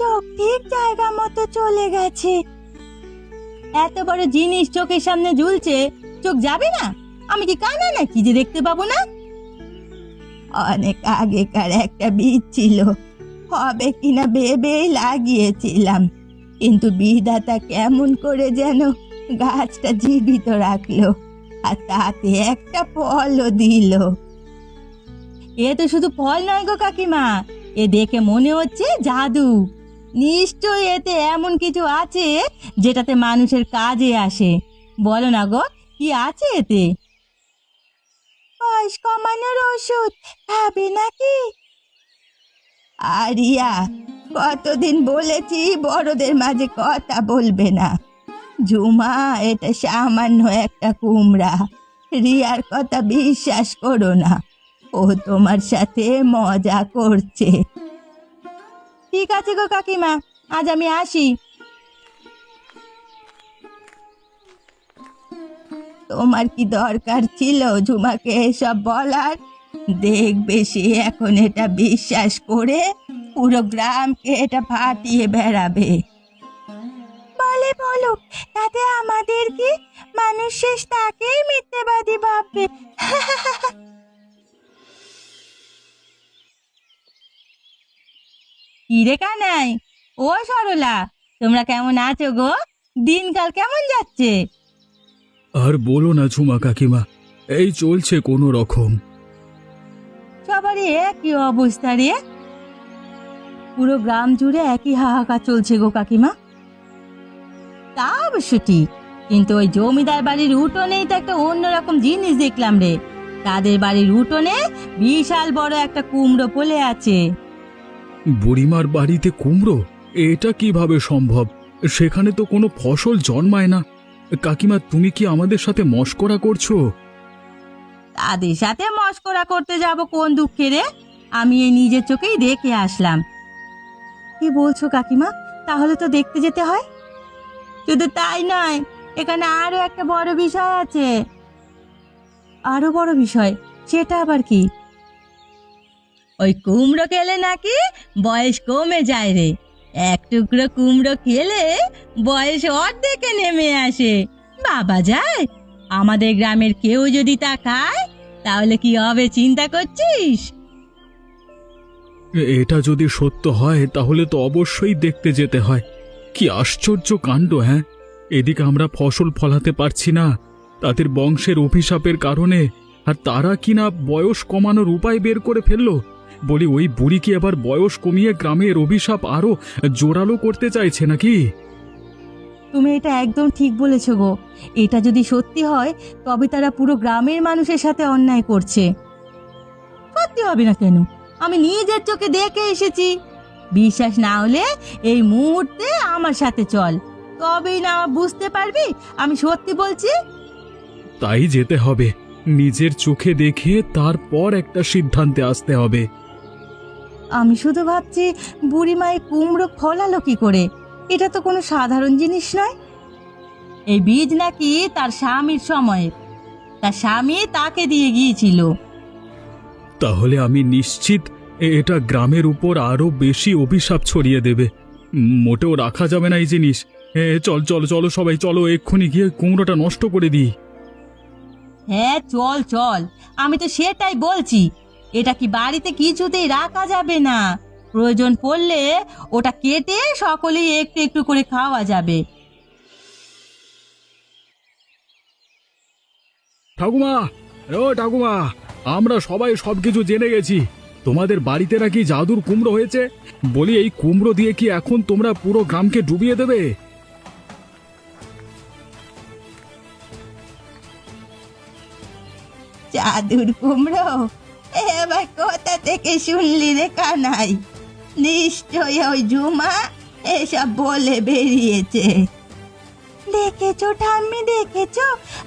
চোখ ঠিক জায়গা মতো চলে গেছে। এত বড় জিনিস চোখের সামনে ঝুলছে, চোখ যাবে না? আমি কি কানা নাকি যে দেখতে পাবো না? অনেক আগেকার একটা বীজ ছিল। হবে কিনা ভেবেই লাগিয়েছিলাম। কিন্তু বিধাতা কেমন করে যেন গাছটা জীবিত রাখল আর তাতে একটা ফলও দিল। এ তো শুধু ফল নয় গো কাকিমা, এ দেখে মনে হচ্ছে জাদু। নিশ্চয়ই এতে এমন কিছু আছে যেটাতে মানুষের কাজে আসে। বলো না গো, কি আছে এতে? বয়স কমানোর ওষুধ, খাবে নাকি? আরিয়া, কতদিন বলেছি বড়দের মাঝে কথা বলবে না। ঝুমা এটা সামান্য একটা কুমড়া। রিয়ার কথা বিশ্বাস করো না। ও তোমার সাথে মজা করছে। ঠিক আছে গো কাকিমা, আজ আমি আসি। তোমার কি দরকার ছিল ঝুমাকে এসব বলার? দেখবে সে এখন এটা বিশ্বাস করে পুরো গ্রামকে এটা ফাটিয়ে বেড়াবে। বলে বলো, তাতে আমাদের কি? মানুষ শেষ তাকেই মিথ্যেবাদী ভাববে। কিরে কানাই? ও সরলা তোমরা কেমন আছো গো? দিনকাল কেমন যাচ্ছে? আর বলো না ঝুমা কাকিমা এই চলছে কোনো রকম। সবারই একই অবস্থা রে। পুরো গ্রাম জুড়ে একই হাহাকার চলছে গো কাকিমা। তা অবশ্য ঠিক কিন্তু ওই জমিদার বাড়ির উঠোনেই তো একটা অন্যরকম জিনিস দেখলাম রে। তাদের বাড়ির উঠোনে বিশাল বড় একটা কুমড়ো পলে আছে। বুড়িমার বাড়িতে কুমড়ো? এটা কীভাবে সম্ভব? সেখানে তো কোনো ফসল জন্মায় না। কাকিমা, তুমি কি আমাদের সাথে মস্করা করছ? তাদের সাথে মস্করা করতে যাব কোন দুঃখে রে? আমি এই নিজের চোখেই দেখে আসলাম। কি বলছো কাকিমা? তাহলে তো দেখতে যেতে হয়। শুধু তাই নয়, এখানে আরও একটা বড় বিষয় আছে। আরও বড় বিষয়, সেটা আবার কি? ওই কুমড়ো খেলে নাকি বয়স কমে যায় রে। এক টুকরো কুমড়ো খেলে বয়স অর্ধেকে নেমে আসে। বাবা যায়, আমাদের গ্রামের কেউ যদি তা খায়, তাহলে কি হবে চিন্তা করছিস? এটা যদি সত্য হয়, তাহলে তো অবশ্যই দেখতে যেতে হয়। কি আশ্চর্য কাণ্ড হ্যাঁ? এদিকে আমরা ফসল ফলাতে পারছি না। তাদের বংশের অভিশাপের কারণে, আর তারা কিনা বয়স কমানোর উপায় বের করে ফেলল? বলি ওই বুড়ি কি এবার বয়স কমিয়ে গ্রামের অভিশাপ আরও জোরালো করতে চাইছে নাকি? তুমি এটা একদম ঠিক বলেছ গো। এটা যদি সত্যি হয় তবে তারা পুরো গ্রামের মানুষের সাথে অন্যায় করছে। সত্যি হবে না কেন? আমি নিজের চোখে দেখে এসেছি। বিশ্বাস না হলে এই মুহূর্তে আমার সাথে চল। তবেই না বুঝতে পারবি আমি সত্যি বলছি? তাই যেতে হবে। নিজের চোখে দেখে তারপর একটা সিদ্ধান্তে আসতে হবে। আমি শুধু ভাবছি বুড়িমাই কুমড়ো ফলালো কি করে? এটা তো কোনো সাধারণ জিনিস নয়। এই বীজ নাকি তার স্বামীর সময়ে। তার স্বামী তাকে দিয়ে গিয়েছিল। তাহলে আমি নিশ্চিত এ- এটা গ্রামের উপর আরও বেশি অভিশাপ ছড়িয়ে দেবে। উম, মোটেও রাখা যাবে না এই জিনিস। এ, চল চল চলো সবাই চলো এক্ষুনি গিয়ে কুমড়োটা নষ্ট করে দিই। হ্যাঁ চল চল। আমি তো সেটাই বলছি। এটা কি বাড়িতে কিছুতেই রাখা যাবে না? প্রয়োজন পড়লে ওটা কেটে সকলেই একটু একটু করে খাওয়া যাবে। ঠাকুমা ও ঠাকুমা আমরা সবাই সবকিছু জেনে গেছি। তোমাদের বাড়িতে নাকি জাদুর কুমড়ো হয়েছে? বলি এই কুমড়ো দিয়ে কি এখন তোমরা পুরো গ্রামকে ডুবিয়ে দেবে? জাদুর কুমড়ো? এবার কোথা থেকে শুনলি রে কানাই? নিশ্চয় ওই জুমা এসব বলে বেরিয়েছে। দেখেছ ঠাম্মি? দেখেছ?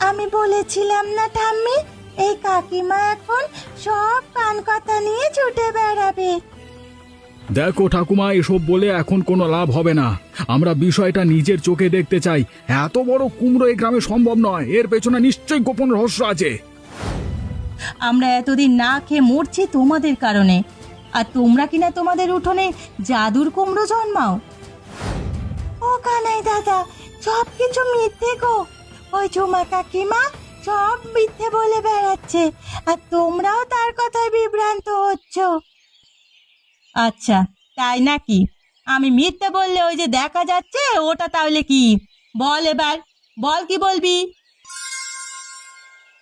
আমি বলেছিলাম না ঠাম্মি? এই কাকিমা এখন সব কান কথা নিয়ে ছুটে বেড়াবে। দেখো ঠাকুমা, এসব বলে এখন কোনো লাভ হবে না। আমরা বিষয়টা নিজের চোখে দেখতে চাই। এত বড় কুমড়ো এই গ্রামে সম্ভব নয়। এর পেছনে নিশ্চয়ই গোপন রহস্য আছে। আমরা এতদিন না খেয়ে মরছি তোমাদের কারণে। আর তোমরা কিনা তোমাদের উঠোনে জাদুর কুমড়ো জন্মাও? ও কানাই দাদা, সব কিছু মিথ্যে গো। ওই ঝুমা কাকিমা সব মিথ্যে বলে বেড়াচ্ছে, আর তোমরাও তার কথায় বিভ্রান্ত হচ্ছ। আচ্ছা তাই নাকি? আমি মিথ্যে বললে ওই যে দেখা যাচ্ছে, ওটা তাহলে কি? বল এবার, বল কি বলবি?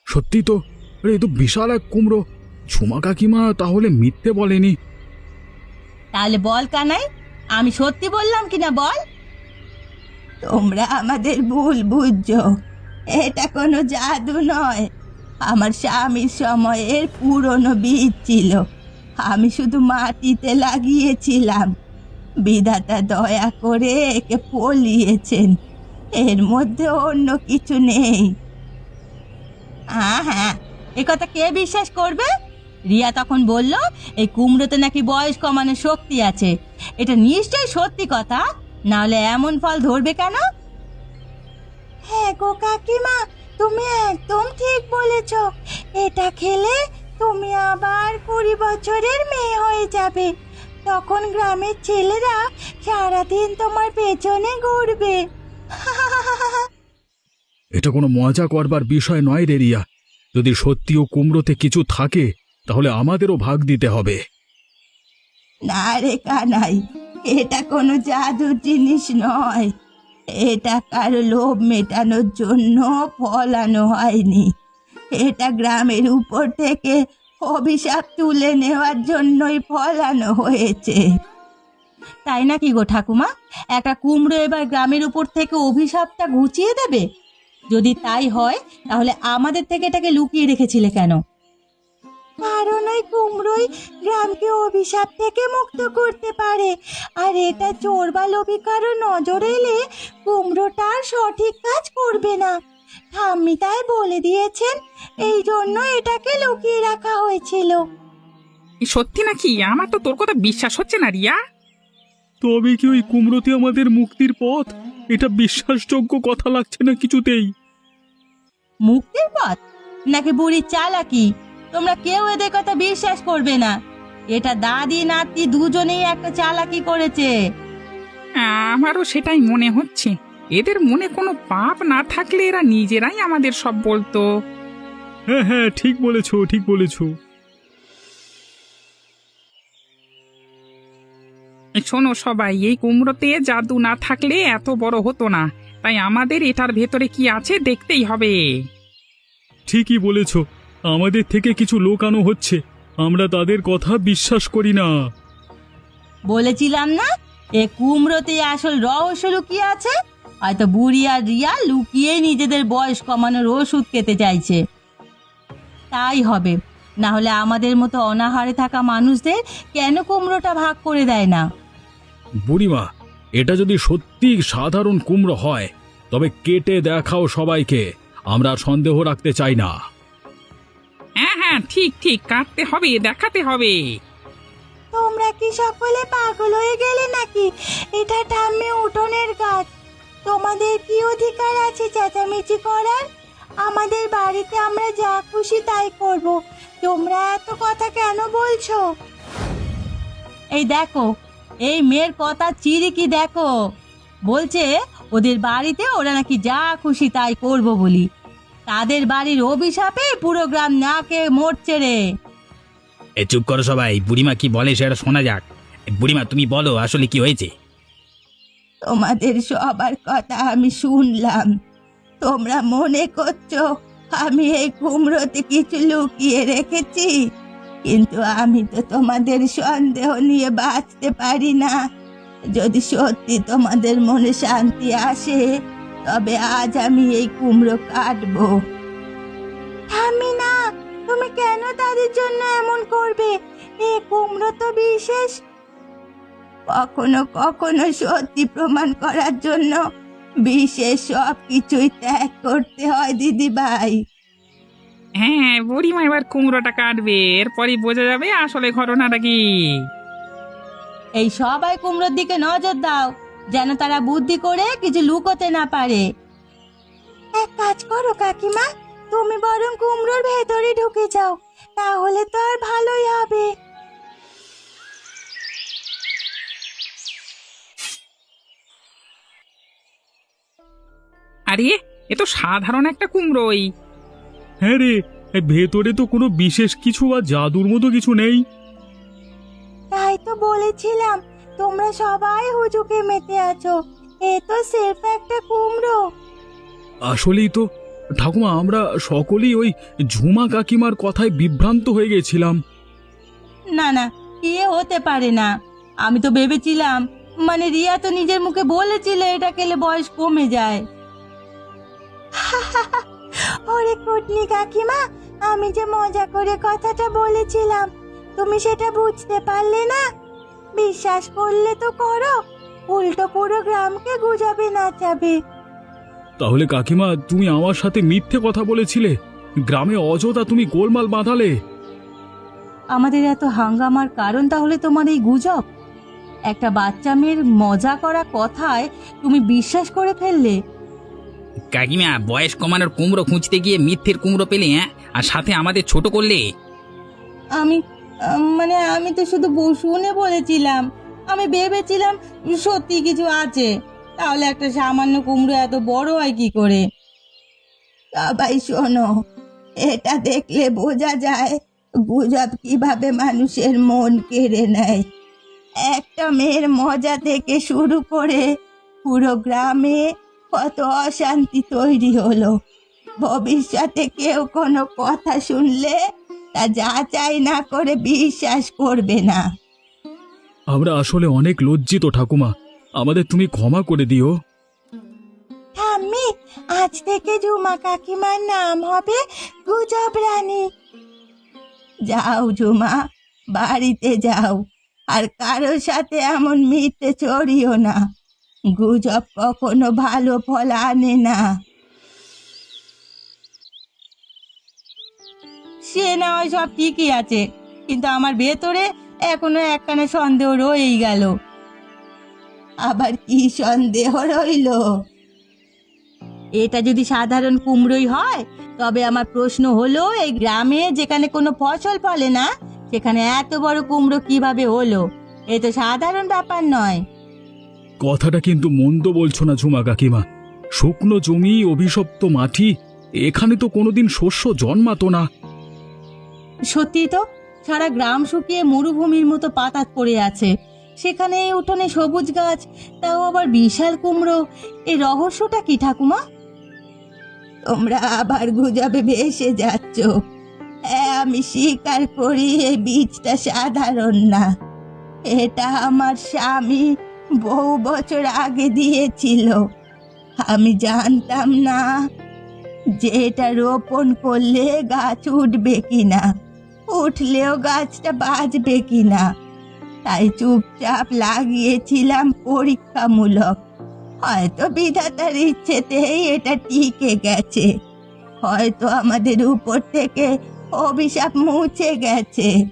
সত্যি তো আরে তো বিশাল এক কুমড়ো। ঝুমা কাকিমা তাহলে মিথ্যে বলেনি। তাহলে বল কানাই, আমি সত্যি বললাম কিনা বল? তোমরা আমাদের ভুল বুঝছ। এটা কোনো জাদু নয়। আমার স্বামীর সময়ের পুরনো বীজ ছিল। আমি শুধু মাটিতে লাগিয়েছিলাম। বিধাতা দয়া করে একে ফলিয়েছেন। এর মধ্যে অন্য কিছু নেই। হ্যাঁ হ্যাঁ কথা কে বিশ্বাস করবে? রিয়া তখন বলল এই কুমড়োতে নাকি বয়স কমানোর শক্তি আছে। এটা নিশ্চয়ই সত্যি কথা নাহলে এমন ফল ধরবে কেন? হ্যাঁ গো কাকিমা তুমি একদম ঠিক বলেছ। এটা খেলে তুমি আবার কুড়ি বছরের মেয়ে হয়ে যাবে। তখন গ্রামের ছেলেরা সারাদিন তোমার পেছনে ঘুরবে। এটা কোনো মজা করবার বিষয় নয় রে রিয়া। যদি সত্যিও কুমড়োতে কিছু থাকে তাহলে আমাদেরও ভাগ দিতে হবে। না রে কানাই এটা কোনো জাদুর জিনিস নয়। এটা কারও লোভ মেটানোর জন্য ফলানো হয়নি। এটা গ্রামের উপর থেকে অভিশাপ তুলে নেওয়ার জন্যই ফলানো হয়েছে। তাই নাকি গো ঠাকুমা? একটা কুমড়ো এবার গ্রামের উপর থেকে অভিশাপটা ঘুচিয়ে দেবে? যদি তাই হয় তাহলে আমাদের থেকে এটাকে লুকিয়ে রেখেছিলে কেন? কারণ ওই কুমড়োই গ্রামকে অভিশাপ থেকে মুক্ত করতে পারে। আর এটা চোর বা লোভী কারও নজর এলে কুমড়োটা আর সঠিক কাজ করবে না। ঠাম্মি তাই বলে দিয়েছেন এই জন্য এটাকে লুকিয়ে রাখা হয়েছিল। এ সত্যি নাকি? আমার তো তোর কথা বিশ্বাস হচ্ছে না রিয়া। তবে কি ওই কুমড়োতে আমাদের মুক্তির পথ? এটা বিশ্বাসযোগ্য কথা লাগছে না কিছুতেই। মুক্তির পথ? নাকি বুড়ির চালাকি? তোমরা কেউ এদের কথা বিশ্বাস করবে না। এটা দাদি নাতি দুজনেই একটা চালাকি করেছে। আমারও সেটাই মনে হচ্ছে। এদের মনে কোনো পাপ না থাকলে এরা নিজেরাই আমাদের সব বলতো। হ্যাঁ হ্যাঁ ঠিক বলেছ ঠিক বলেছ। শোনো সবাই এই কুমড়োতে জাদু না থাকলে এত বড় হতো না। তাই আমাদের এটার ভেতরে কি আছে দেখতেই হবে। ঠিকই বলেছ আমাদের থেকে কিছু লোকানো হচ্ছে আমরা তাদের কথা বিশ্বাস করি না। বলেছিলাম না এ কুমড়োতে আসল রহস্য লুকিয়ে আছে হয়তো বুড়ি আর রিয়া লুকিয়ে নিজেদের বয়স কমানোর ওষুধ খেতে চাইছে। তাই হবে না হলে আমাদের মতো অনাহারে থাকা মানুষদের কেন কুমড়োটা ভাগ করে দেয় না? বুড়িমা এটা যদি সত্যি সাধারণ কুমড়ো হয় তবে কেটে দেখাও সবাইকে। আমরা সন্দেহ রাখতে চাই না। হ্যাঁ হ্যাঁ ঠিক ঠিক কাটতে হবে দেখাতে হবে। তোমরা কি সকলে পাগল হয়ে গেলে নাকি? এটা ঠাম্মি উঠোনের গাছ তোমাদের কি অধিকার আছে চেঁচামেচি করার? আমাদের বাড়িতে আমরা যা খুশি তাই করব। তোমরা এত কথা কেন বলছো? এই দেখো এই মেয়ের কথা চিরি কি দেখো। বলছে ওদের বাড়িতে ওরা নাকি যা খুশি তাই করব বলি। তাদের বাড়ির অভিশাপে পুরো গ্রাম নাকে মরছে রে। এ চুপ করো সবাই বুড়িমা কি বলে সেটা শোনা যাক। বুড়িমা তুমি বলো আসলে কি হয়েছে? তোমাদের সবার কথা আমি শুনলাম। তোমরা মনে করছ আমি এই কুমড়োতে কিছু লুকিয়ে রেখেছি? কিন্তু আমি তো তোমাদের সন্দেহ নিয়ে বাঁচতে পারি না। যদি সত্যি তোমাদের মনে শান্তি আসে তবে আজ আমি এই কুমড়ো কাটবো। আমি না তুমি কেন তাদের জন্য এমন করবে? এই কুমড়ো তো বিশেষ। কখনো কখনো সত্যি প্রমাণ করার জন্য বিশেষ সব কিছুই ত্যাগ করতে হয় দিদি ভাই হ্যাঁ বুড়িমা এবার কুমড়োটা কাটবে এরপরই বোঝা যাবে আসলে ঘটনাটা কি। এই সবাই কুমড়োর দিকে নজর দাও যেন তারা বুদ্ধি করে কিছু লুকোতে না পারে। এক কাজ করো কাকিমা তুমি বরং কুমড়োর ভেতরে ঢুকে যাও তাহলে তো আর ভালোই হবে। আরে এ তো সাধারণ একটা কুমড়োই। হ্যাঁ রে ভেতরে তো কোনো বিশেষ কিছু বা জাদুর মতো কিছু নেই। তাই তো বলেছিলাম তোমরা সবাই হুজুকে মেতে আছো এ তো সেফ একটা কুমড়ো। আসলেই তো ঠাকুমা আমরা সকলেই ওই ঝুমা কাকিমার কথায় বিভ্রান্ত হয়ে গেছিলাম। না না ইয়ে হতে পারে না। আমি তো ভেবেছিলাম মানে রিয়া তো নিজের মুখে বলেছিল এটা খেলে বয়স কমে যায়। ওরে কুটনি কাকিমা আমি যে মজা করে কথাটা বলেছিলাম তুমি সেটা বুঝতে পারলে না? বিশ্বাস করলে তো করো উল্টো পুরো গ্রামকে গুজাবে নাচাবে তাহলে কাকিমা তুমি আমার সাথে মিথ্যে কথা বলেছিলে গ্রামে অযথা তুমি গোলমাল বাঁধালে। আমাদের এত হাঙ্গামার কারণ তাহলে তোমার এই গুজব? একটা বাচ্চা মেয়ের মজা করা কথায় তুমি বিশ্বাস করে ফেললে? কাকিমা, বয়স কমানোর কুমড়ো খুঁজতে গিয়ে মিথ্যের কুমড়ো পেলে হ্যাঁ? আর সাথে আমাদের ছোট করলে? আমি মানে আমি তো শুধু শুনে বলেছিলাম। আমি ভেবেছিলাম সত্যি কিছু আছে। তাহলে একটা সামান্য কুমড়ো এত বড় হয় কি করে? সবাই শোনো, এটা দেখলে বোঝা যায় গুজব কীভাবে মানুষের মন কেড়ে নেয়। একটা মেয়ের মজা থেকে শুরু করে পুরো গ্রামে কত অশান্তি তৈরি হলো। ভবিষ্যতে কেউ কোনো কথা শুনলে তা যাচাই না করে বিশ্বাস করবে না। আমরা আসলে অনেক লজ্জিত ঠাকুমা। আমাদের তুমি ক্ষমা করে দিও। ঠাম্মি আজ থেকে ঝুমা কাকিমার নাম হবে গুজব রানী। যাও জুমা বাড়িতে যাও। আর কারোর সাথে এমন মিথ্যে চড়িও না। গুজব কখনো ভালো ফল আনে না। সে না হয় সব ঠিকই আছে, কিন্তু আমার ভেতরে এখনও একখানা সন্দেহ রয়েই গেল। আবার কি সন্দেহ রইল? এটা যদি সাধারণ কুমড়োই হয়, তবে আমার প্রশ্ন হলো, এই গ্রামে যেখানে কোনো ফসল ফলে না, সেখানে এত বড় কুমড়ো কীভাবে হলো? এ তো সাধারণ ব্যাপার নয়। কথাটা কিন্তু মন্দ বলছো না ঝুমা কাকিমা। শুকনো জমি, অভিশপ্ত মাটি, এখানে তো কোনোদিন শস্য জন্মাতো না। সত্যি তো, সারা গ্রাম শুকিয়ে মরুভূমির মতো পাতাত পড়ে আছে। সেখানে এই উঠোনে সবুজ গাছ, তাও আবার বিশাল কুমড়ো। এই রহস্যটা কি ঠাকুমা? তোমরা আবার গুজবে ভেসে যাচ্ছ। হ্যাঁ আমি স্বীকার করি, এই বীজটা সাধারণ না। এটা আমার স্বামী বহু বছর আগে দিয়েছিল। আমি জানতাম না যে এটা রোপণ করলে গাছ উঠবে কিনা, উঠলেও গাছটা বাঁচবে কিনা। তাই চুপচাপ লাগিয়েছিলাম পরীক্ষামূলক। হয়তো বিধাতার ইচ্ছেতেই এটা টিকে গেছে। হয়তো আমাদের উপর থেকে অভিশাপ মুছে গেছে।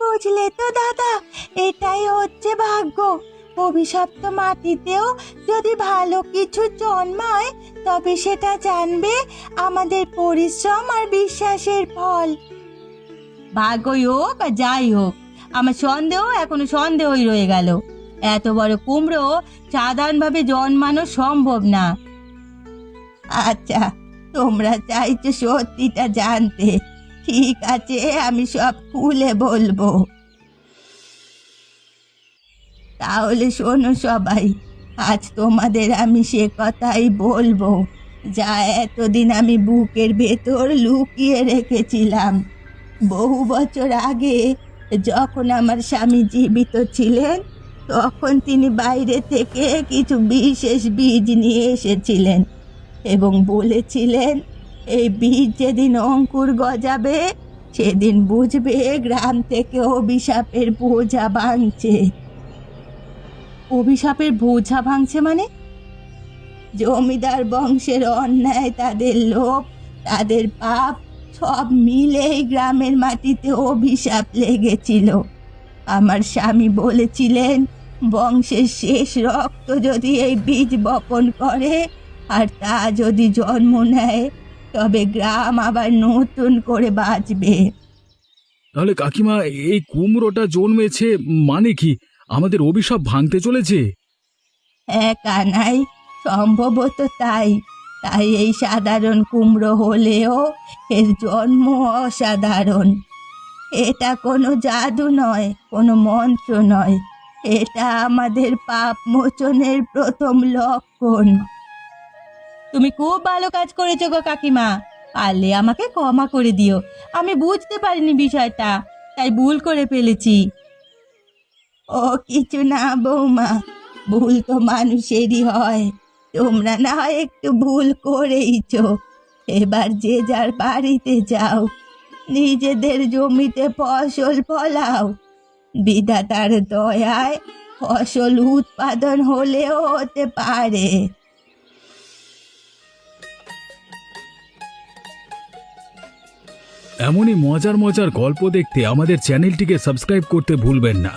বুঝলে তো দাদা, এটাই হচ্ছে ভাগ্য। অভিশপ্ত মাটিতেও যদি ভালো কিছু জন্মায়, তবে সেটা জানবে আমাদের পরিশ্রম আর বিশ্বাসের ফল। ভাগ্যই হোক আর যাই হোক, আমার সন্দেহ এখনও সন্দেহই রয়ে গেল। এত বড় কুমড়ো সাধারণভাবে জন্মানো সম্ভব না। আচ্ছা তোমরা চাইছো সত্যিটা জানতে। ঠিক আছে, আমি সব খুলে বলব। তাহলে শোনো সবাই, আজ তোমাদের আমি সে কথাই বলব। যা এতদিন আমি বুকের ভেতর লুকিয়ে রেখেছিলাম। বহু বছর আগে যখন আমার স্বামী জীবিত ছিলেন, তখন তিনি বাইরে থেকে কিছু বিশেষ বীজ নিয়ে এসেছিলেন এবং বলেছিলেন, এই বীজ যেদিন অঙ্কুর গজাবে, সেদিন বুঝবে গ্রাম থেকে অভিশাপের বোঝা ভাঙছে। অভিশাপের বোঝা ভাঙছে মানে? জমিদার বংশের অন্যায়, তাদের লোভ, তাদের পাপ, সব মিলে গ্রামের মাটিতে অভিশাপ লেগেছিল। আমার স্বামী বলেছিলেন, বংশের শেষ রক্ত যদি এই বীজ বপন করে আর তা যদি জন্ম নেয়, তবে গ্রাম আবার নতুন করে বাঁচবে। তাহলে কাকিমা, এই কুমড়োটা জন্মেছে মানে কি? আমাদের অভিশাপ ভাঙতে চলেছে। কানাই সম্ভবত তাই। তাই এই সাধারণ কুমড়ো হলেও এর জন্ম অসাধারণ। এটা কোনো জাদু নয় কোনো মন্ত্র নয়। এটা আমাদের পাপ মোচনের প্রথম লক্ষণ। তুমি খুব ভালো কাজ করেছ গো কাকিমা। পারলে আমাকে ক্ষমা করে দিও। আমি বুঝতে পারিনি বিষয়টা তাই ভুল করে ফেলেছি। ও কিছু না বৌমা, ভুল তো মানুষেরই হয়। তোমরা না হয় একটু ভুল করেইছো। এবার যে যার বাড়িতে যাও, নিজেদের জমিতে ফসল ফলাও। বিধাতার দয়ায় ফসল উৎপাদন হলেও হতে পারে। এমনই মজার মজার গল্প দেখতে আমাদের চ্যানেলটিকে সাবস্ক্রাইব করতে ভুলবেন না।